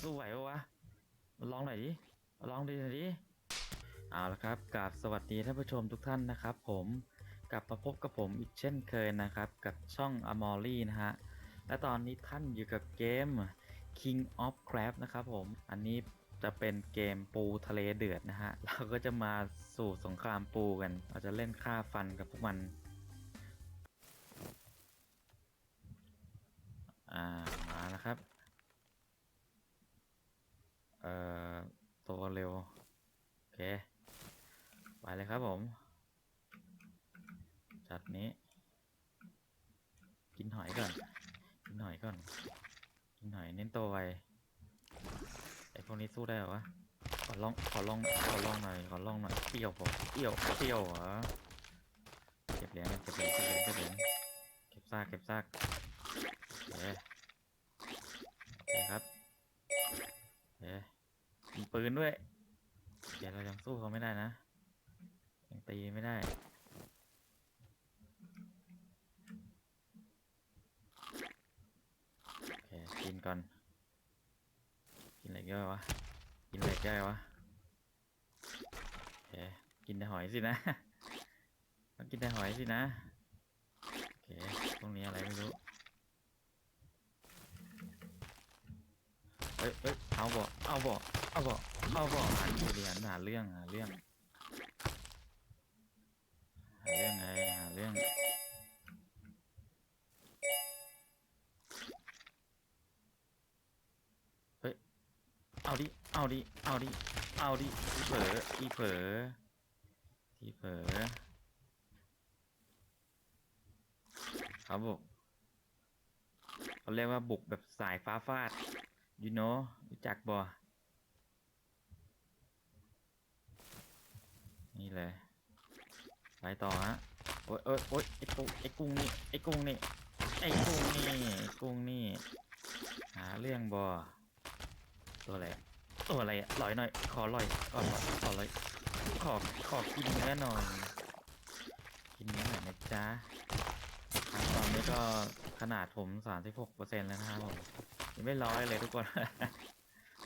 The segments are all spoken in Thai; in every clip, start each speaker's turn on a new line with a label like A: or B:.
A: สู้ไหวปะวะลองหน่อยดิลองดิหน่อยดิเอาละครับกราบสวัสดีท่านผู้ชมทุกท่านนะครับ ผมกลับมาพบกับผมอีกเช่นเคยนะครับ กับช่อง a m o r y นะฮะและตอนนี้ท่านอยู่กับเกม King of Crab นะครับผมอันนี้จะเป็นเกมปูทะเลเดือดนะฮะเราก็จะมาสู่สงครามปูกันเราจะเล่นฆ่าฟันกับพวกมันอ่ามาแล้วครับ เอ่อตัวเร็ว โอเค ไปเลยครับผม จัดนี้ กินหอยก่อน กินหอยก่อน กินหอยเน้นตัวไว ไอพวกนี้สู้ได้เหรอวะ ขอลอง ขอลอง ขอลองหน่อย ขอลองหน่อย เปรี้ยวผมเปรี้ยว เปรี้ยวเหรอ เก็บเหรียญ เก็บเหรียญ เก็บเหรียญ เก็บเหรียญ เก็บซาก เก็บซาก ปืนด้วย เดี๋ยวเรายังสู้เขาไม่ได้นะ ยังตีไม่ได้กินก่อน กินอะไรย่อยวะ กินอะไรย่อยวะโอเคกินแต่หอยสินะ ต้องกินแต่หอยสินะ โอเค ตรงนี้อะไรไม่รู้เอ้ยเอ้ย เอาบ่เอาบ่เอาบ่เอาบ่หาเรียนหาเรื่องหาเรื่องหาเรื่องไงหาเรื่องเฮ้ยเอาดิเอาดิเอาดิเอาดิที่เผลอที่เผลอที่เผลอเขาบุกเขาเรียกว่าบุกแบบสายฟ้าฟาด you know รู้จักบ่นี่เลยไปต่อฮะโอ๊ยโอ๊ยโอ๊ยไอ้กุ้งไอ้กุ้งนี่ไอ้กุ้งนี่ไอ้กุ้งนี่ไอ้กุ้งนี่หาเรื่องบ่ตัวอะไรตัวอะไรอะลอยหน่อย ขอลอยขอลอยขอลอยขอขอกินเนื้อหน่อยกินเนื้อหน่อยนะจ๊ะตอนนี้ก็ขนาดผมสามสิบหกเปอร์เซ็นแล้วนะครับผม ยังไม่ร้อยเลยทุกคน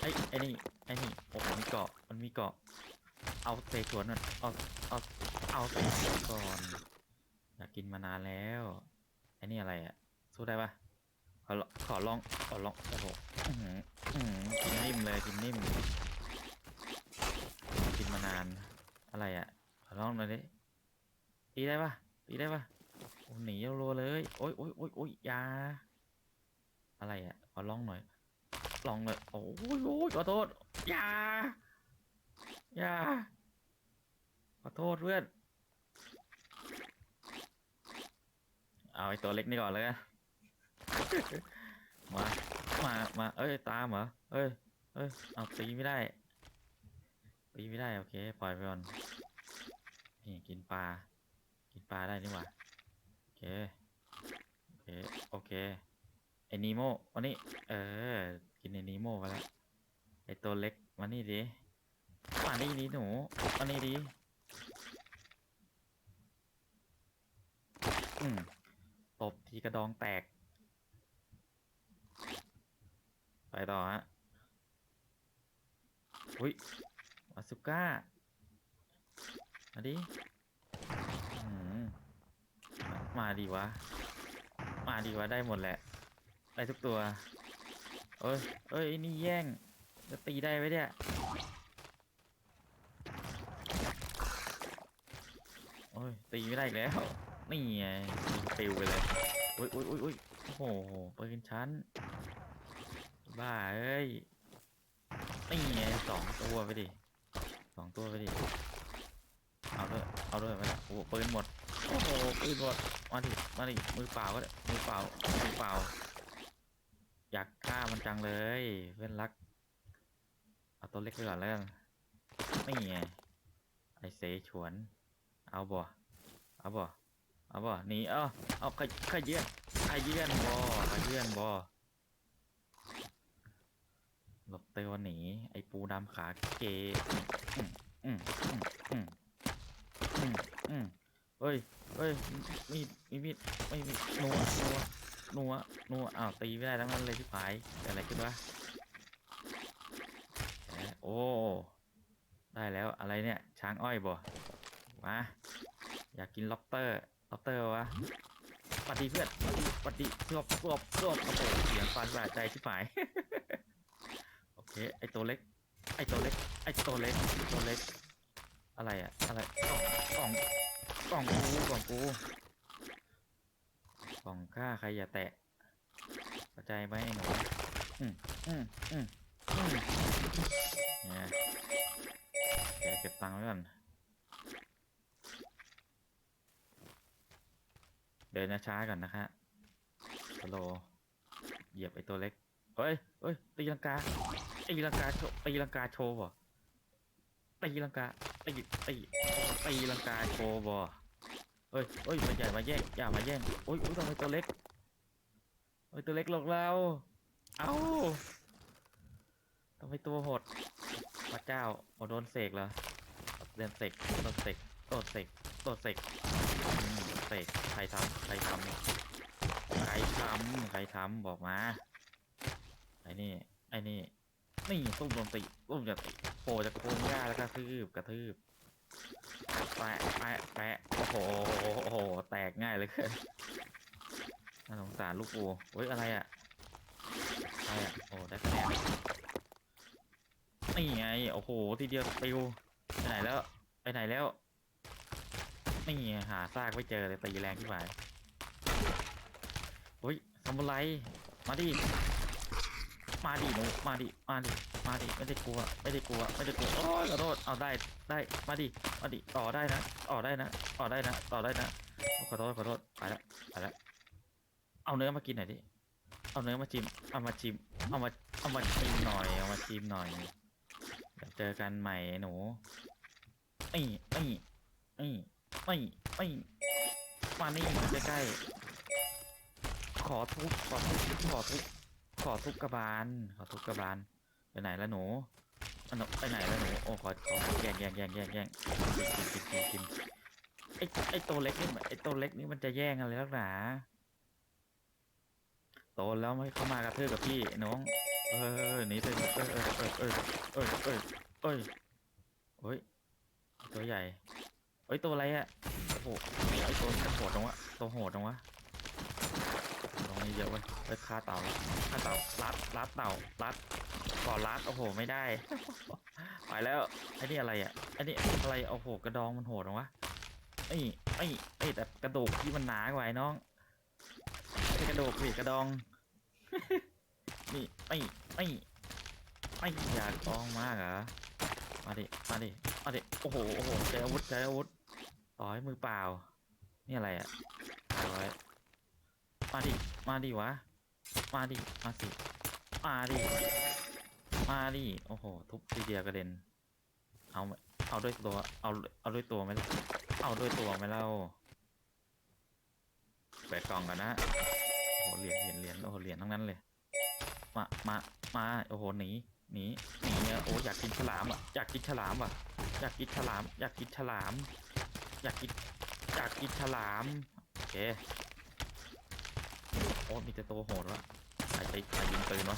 A: ไอ้ไอ้นี่ไอ้นี่โอ้โหมีเกาะมันมีเกาะ เอาเตะสวนก่อนเอาเอาเอาเตะสวนก่อนอยากกินมานานแล้วไอ้นี่อะไรอะสู้ได้ปะขอลองขอลองขอลองโอ้โหหืออื้อหือกินนิ่มเลยกินนิ่มกินมานานอะไรอะ่ะขอลองหน่อยดิตีได้ปะตีได้ปะโอ้หนีรัวๆเลยโอ๊ยโอ๊ยโอ๊ยโอ๊ยยาอะไรอะ่ะ อลองหน่อย ลองหน่อยโอ้ยโอ้ยขอโทษอยาอยาขอโทษเพื่อน เอาไอตัวเล็กนี่ก่อนเลยกันมา มา มา เอ้ย ตามเหรอ เอ้ย เอ้ย เอาตีไม่ได้ ตีไม่ได้ โอเค ปล่อยไปก่อน นี่กินปลา กินปลาได้นี่หว่า โอเค โอเค โอเค ไอ้นีโมวันนี้ เออ กินไอ้นีโมไปแล้ว ไอ้ตัวเล็กมานี่ดิมานี่ดิหนูมานี่ดิอืมตบทีกระดองแตก ไปต่อฮะ อุ้ยมาสุก้ามาดิอืมมาดีวะ มาดีวะได้หมดแหละ ได้ทุกตัว เอ้ย เอ้ยนี่แย่ง จะตีได้ไหมเนี่ย โอ้ย ตีไม่ได้อีกแล้ว นี่ไงยิงปิวไปเลยอุ้ยอุ้ยอุ้ยอุ้ยโอ้โหปืนชั้น บ้าเอ้ย นี่ไงสองตัวไปดิสองตัวไปดิ เอาด้วย เอาด้วยไปละโอ้โหปืนหมด โอ้โหปืนหมด มาดิ มาดิ มือเปล่าก็ได้ มือเปล่า มือเปล่า อยากฆ่ามันจังเลย เพื่อนรัก เอาตัวเล็กไปก่อนแล้วกันนี่ไงไอเสฉวน เอาบ่ เอาบ่ เอาบ่หนีเอ้าเอาขยขยื่นขยื่นบ่ขยื่นบ่หลบเตวหนีไอปูดำขาเกอืมอืมอืมอืมอืมเอ้ยเฮ้ยมีมีมีดไม่มีนัวนัว นัวนัวอ้าวตีไม่ได้ทั้งนั้นเลยที่ผายเกิดอะไรขึ้นวะโอ้ ได้แล้วอะไรเนี่ย ช้างอ้อยบ่มาอยากกินล็อบสเตอร์ล็อบสเตอร์วะปฏิเพื่อนปฏิปฏิสวบสวบสวบโอ้โหเสียงฟันบาดใจชิบหายโอเคไอตัวเล็ก ไอตัวเล็ก ไอตัวเล็กตัวเล็ก อะไรอะอะไรกล่องกล่องกล่องกูกล่องกู กล่องข้าใครอย่าแตะเข้าใจไหมไอ้หนูอืมอืมอืมอืมเนี่ยแกเก็บตังค์ไว้ก่อนเดินช้าๆก่อนนะคะสโลว์เหยียบไอตัวเล็กเฮ้ยเฮ้ยตีลังกาตีลังกาโชว์ตีลังกาโชว์บ่ตีลังกาตีตีตีลังกาโชว์บอ เอ้ยเอ้ยมาใหญ่มาแย่งอย่ามาแย่งโอ้ยโอ้ยทำไมตัวเล็กโอ้ยตัวเล็กหลอกเราเอ้าทำไมตัวโหดพระเจ้าโอโดนเสกเหรอเดินเสกโดนเสกโดนเสกโดนเสกอืมเสกใครทำใครทำใครทำใครทำบอกมาไอ้นี่ไอ้นี่นี่ตุ้มโดนตีตุ้มจะตีโผล่จากโครงหญ้าแล้วก็ทืบกระทืบ แปะแปะแปะโอ้โหโอ้โห แตกง่ายเลยเกินน่าสงสารลูกปูเฮ้ย อะไรอะ อะไรอะ โอ้ ได้คะแนนนี่ไง โอ้โห ทีเดียวปิว ไปไหนแล้ว ไปไหนแล้ว นี่ไงหาซากไม่เจอเลยตีแรงที่ไหนเฮ้ยซามูไรมาดิ มาดิหนูมาดิมาดิมาดิไม่ได้กลัว ไม่ได้กลัว ไม่ได้กลัวโอ้ยขอโทษเอาได้ได้มาดิมาดิต่อได้นะต่อได้นะต่อได้นะต่อได้นะขอโทษขอโทษไปละไปละเอาเนื้อมากินหน่อยดิเอาเนื้อมาชิมเอามาชิมเอามาเอามาชิมหน่อยเอามาชิมหน่อยเดี๋ยวเจอกันใหม่หนูไอ้ไอ้ไอ้ไอ้ไอ้มานี่มาใกล้ๆขอทุบขอทุบขอทุบ ขอทุบกระบาล ขอทุบกระบาล ไปไหนล้วหนูอันไปไหนล้วหนู โอ้ขอขอแย่งแย่งแย่งแย่งแย่งกินกินกินกินไอไอตัวเล็กนี่ไอตัวเล็กนี่มันจะแย่งอะไรนักหนาโตแล้วไม่เข้ามากระทืบกับพี่น้อง เออหนีไปเออเออเออเออเออเออเออเฮ้ยตัวใหญ่เฮ้ยตัวอะไรอะโอ้โหไอตัวโหดจังวะตัวโหดจังวะ นี้เยอะเว้ยไปฆ่าเต่าฆ่าเต่ารัดรัดเต่ารัดก่อรัดโอ้โหไม่ได้ไปแล้วไอ้นี่อะไรอะไอ้นี่อะไรโอ้โหกระดองมันโหดจังวะไอ้ไอ้ไอ้แต่กระดูกที่มันหนากว่าน้องไม่ใช่กระดูกสิกระดองนี่ไอ้ไอ้ไอ้อยากกองมากเหรอมาดิมาดิมาดิโอ้โหโอ้โหใช้อาวุธใช้อาวุธต่อให้มือเปล่า นี่อะไรอะเอาไว้ มาดิ มาดิวะ มาดิ มาสิ มาดิ มาดิ โอ้โห ทุบทีเดียวกระเด็น เอา เอาด้วยตัว เอา เอาด้วยตัวไหมล่ะเอาด้วยตัวไหมเล่าแบกกล่องกันนะ โอ้โห เหรียญ เหรียญ เหรียญ โอ้โห เหรียญทั้งนั้นเลย มา มา มา โอ้โห หนี หนี หนีอะโอ้อยากกินฉลามอะ อยากกินฉลามอะ อยากกินฉลาม อยากกินฉลาม อยากกิน อยากกินฉลาม โอเค โอ้มีแต่ตัวโหดวะใครไปใครยิงปืนวะ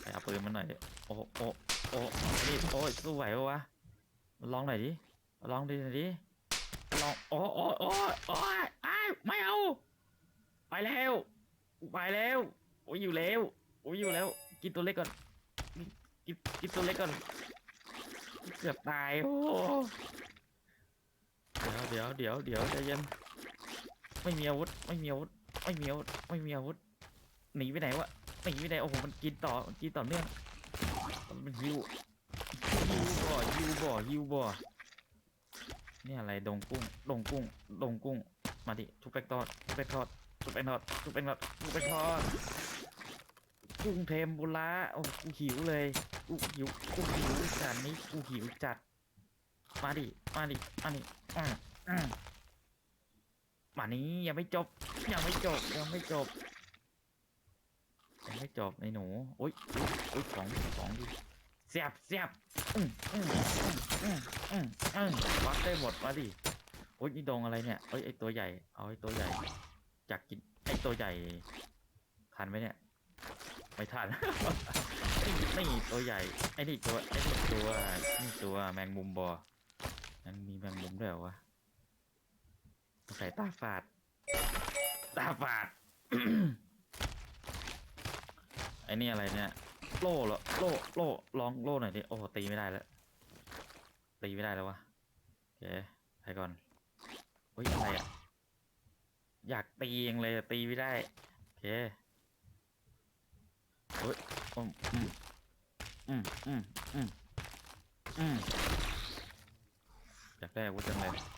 A: ใครเอาปืนมาหน่อยดิโอ้โอ้โอ้นี่โอ้ยสู้ไหวปะวะลองหน่อยดิลองดิหน่อยดิลองโอ้โอ้โอ้โอ้ยอ้ายไม่เอา ไปแล้วไปแล้วโอ้ยอยู่แล้วโอ้ยอยู่แล้ว กินตัวเล็กก่อนกินกินตัวเล็กก่อนเกือบตายโอ้เดี๋ยวเดี๋ยวเดี๋ยวเดี๋ยวใจเย็นไม่มีอาวุธไม่มีอาวุธ ไม่มีอาวุธไม่มีอาวุธหนีไปไหนวะหนีไปไหนโอ้โหมันกินต่อมันกินต่อเนื่องมันฮิวฮิวบ่อฮิวบ่อฮิวบ่อนี่อะไรดงกุ้งดงกุ้งดงกุ้ง มาดิชุบแป้งทอดชุบแป้งทอดชุบแป้งทอดชุบแป้งทอดชุบแป้งทอดกุ้งเทมปุระโอ้กูหิวเลยกูหิวกูหิวจานนี้กูหิวจัดมาดิมาดิมาดิอืมอืม มานี้ยังไม่จบ ยังไม่จบ ยังไม่จบ ยังไม่จบไอ้หนูโอ้ยอุ๊ยอุ้ยของของดีเสียบเสียบอืมอืมอืมอืมอืมวัดได้หมดมาดิโอ้ยนี่ดงอะไรเนี่ยเอ้ยไอตัวใหญ่ เอาไอตัวใหญ่อยากกินไอตัวใหญ่ทันไหมเนี่ยไม่ทันนี่มีตัวใหญ่ไอ้นี่ตัวไอ้นี่ตัวนี่ตัวแมงมุมบอมันมีแมงมุมด้วยเหรอวะ ใส่ตาฝาด ตาฝาด ไอ้นี่อะไรเนี่ย โล่เหรอ โล่ โล่ ลองโล่หน่อยดิ โอ้โหตีไม่ได้แล้ว ตีไม่ได้แล้ววะโอเคไปก่อนเฮ้ยอะไรอะ อยากตีเองเลยตีไม่ได้ โอเคเฮ้ยอืมอืมอืมอืมอืมอืมอยากได้อาวุธจังเลย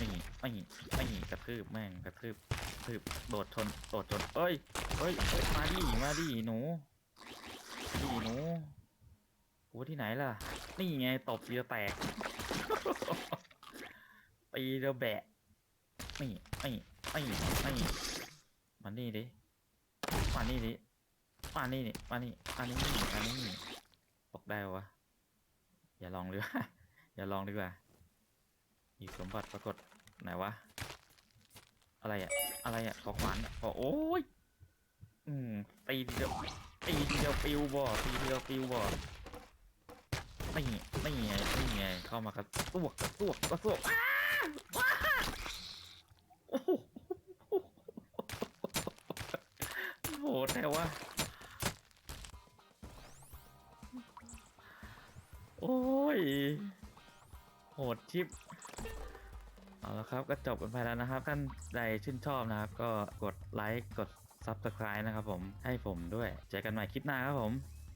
A: นี่ไม่ไม่กระทืบแม่งกระทืบกระทืบโดดชนโดดชนเอ้ยเอ้ยเอ้ยมาดิมาดิหนูดิหนูกูที่ไหนล่ะ นี่ไงตบเดียวแตกตีเดียวแบะนี่ไม่ไม่ไม่มานี่ดิมานี่ดิมานี่ดิมานี่มานี่มานี่ตกได้วะอย่าลองดีกว่าอย่าลองดีกว่า หยิบสมบัติปรากฏไหนวะ อะไรอะอะไรอะขอขวานอะขอโอ้ยอืมตีทีเดียวตีทีเดียวปิวบ่ตีทีเดียวปิวบ่ไม่ไม่ไงไม่ไงเข้ามากระตวกกระตวกกระตวกอ้าว้าโอ้โหโหดแต่ว่าโอ้ย โหดชิป เอาละครับ ก็จบกันไปแล้วนะครับท่านใดชื่นชอบนะครับ ก็กดไลค์กด Subscribe นะครับผมให้ผมด้วย เจอกันใหม่คลิปหน้าครับผม